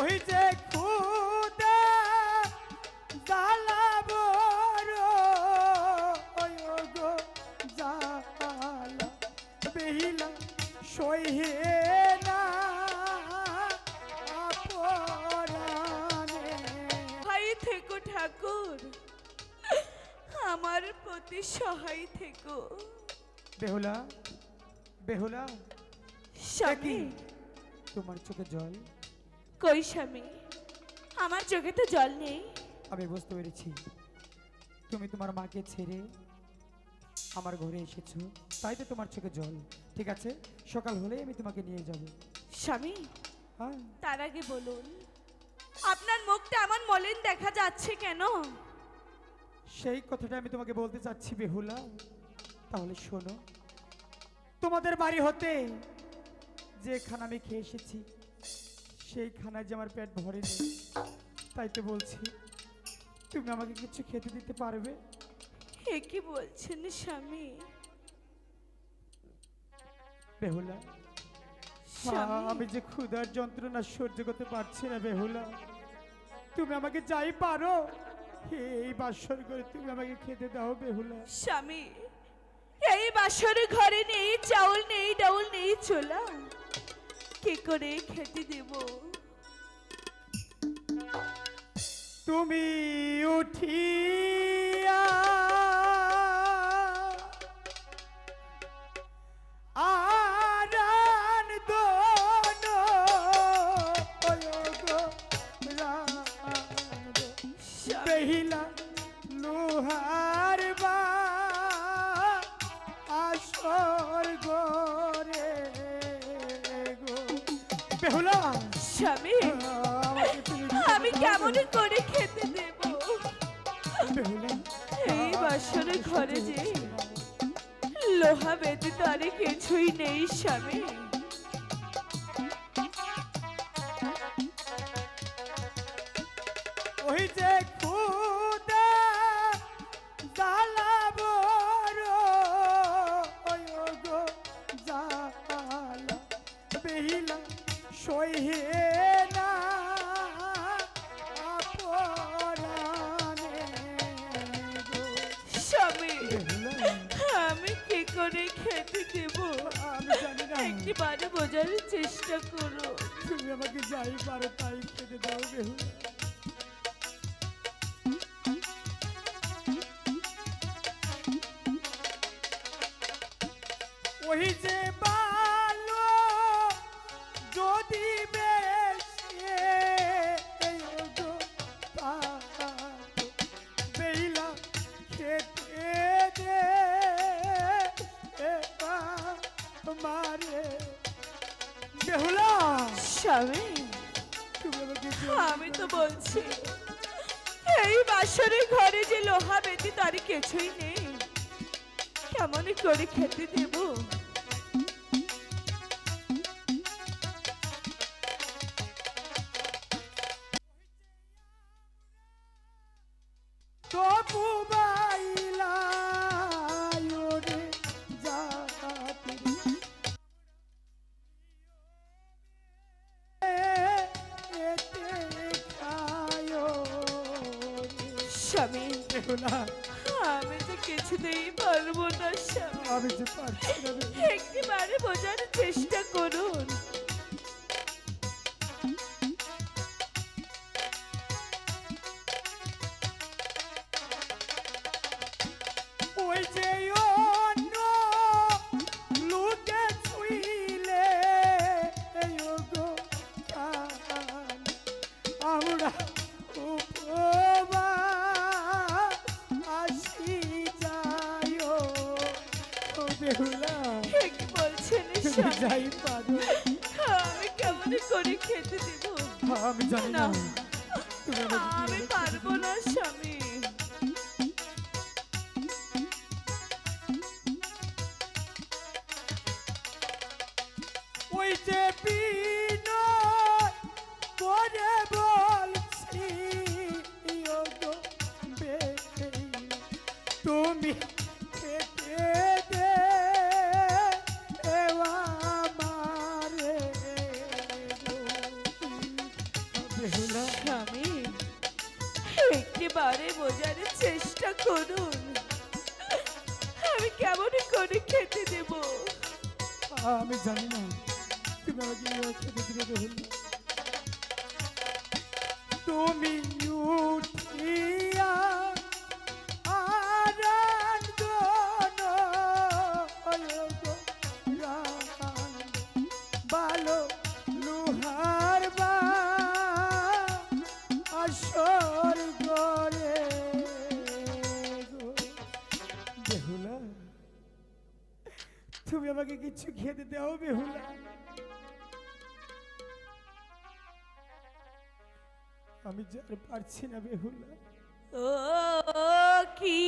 ওই যে খুদা জ্বালাবো ওই গো জ্বালা বেহিলা সইহে না ভাই থেকো ঠাকুর আমার প্রতি সহায় থেকো। বেহুলা বেহুলা স্বামী। তোমার চোখে জল। কই স্বামী? আমার চোখে তো জল নেই। আমি বুঝতে পেরেছি। তুমি তোমার মাকে ছেড়ে আমার ঘরে এসেছ। তাই তো তোমার চোখে জল। ঠিক আছে? সকাল হলেই আমি তোমাকে নিয়ে যাব। স্বামী হ্যাঁ। তার আগে বলুন আপনার মুখটা আমার মলিন দেখা যাচ্ছে কেন? সেই কথাটা আমি তোমাকে বলতে চাচ্ছি বেহুলা। তাহলে শোনো তোমাদের বাড়ি হতে যে খানা আমি খেয়ে এসেছি সেই খানায় যে আমার পেট ভরেনি তাই তো বলছি তুমি আমাকে কিছু খেতে দিতে পারবে? এ কি বলছেন স্বামী? বেহুলা স্বামী? আমি যে ক্ষুধার যন্ত্রণা সহ্য করতে পারছি না বেহুলা। তুমি আমাকে যাই পারো এই বাসর করে তুমি আমাকে খেতে দাও বেহুলা। স্বামী এই বাসরে ঘরে নেই চাউল নেই ডাউল নেই চোলা। কি করে খেতে দেব। তুমি উঠিয়া আরান বেহুলা স্বামী, আমি কেমন করে খেতে দেব? এই বাসরে ঘরে যে লোহা ব্যতীত আর কিছুই নেই, স্বামী। বারে বোঝার চেষ্টা করো। তুমি আমাকে যাই পারো তাই খেতে দাও বেহুলা ওই যে আমাকে আমি তো বলছি, এই বাসরের ঘরে যে লোহা বেতি তার কিছুই নেই। কেমন করে খেতে দেব? স্বামী বেহুলা, আমি তো কিছুতেই পারব না স্বামী। আমি যে পারছি না রে। একটি বারে বোঝার চেষ্টা করুন। ওই যে অন্য লোকে ছুইলে আমরা বেহুলা ঠিক বলছেন যাই পারো আমি কেমন করে খেতে দেব? আমি জানি না। আমাকে আমি পারব না স্বামী। আমারে স্বামী চেষ্টা করুন। আমি কেমন করে খেতে দেব? আমি জানি না। তুমি আমাকে তুমি তুমি আমাকে কিছু খেতে দিতে হবে আমি যার পারছি না বেহুলা ও কি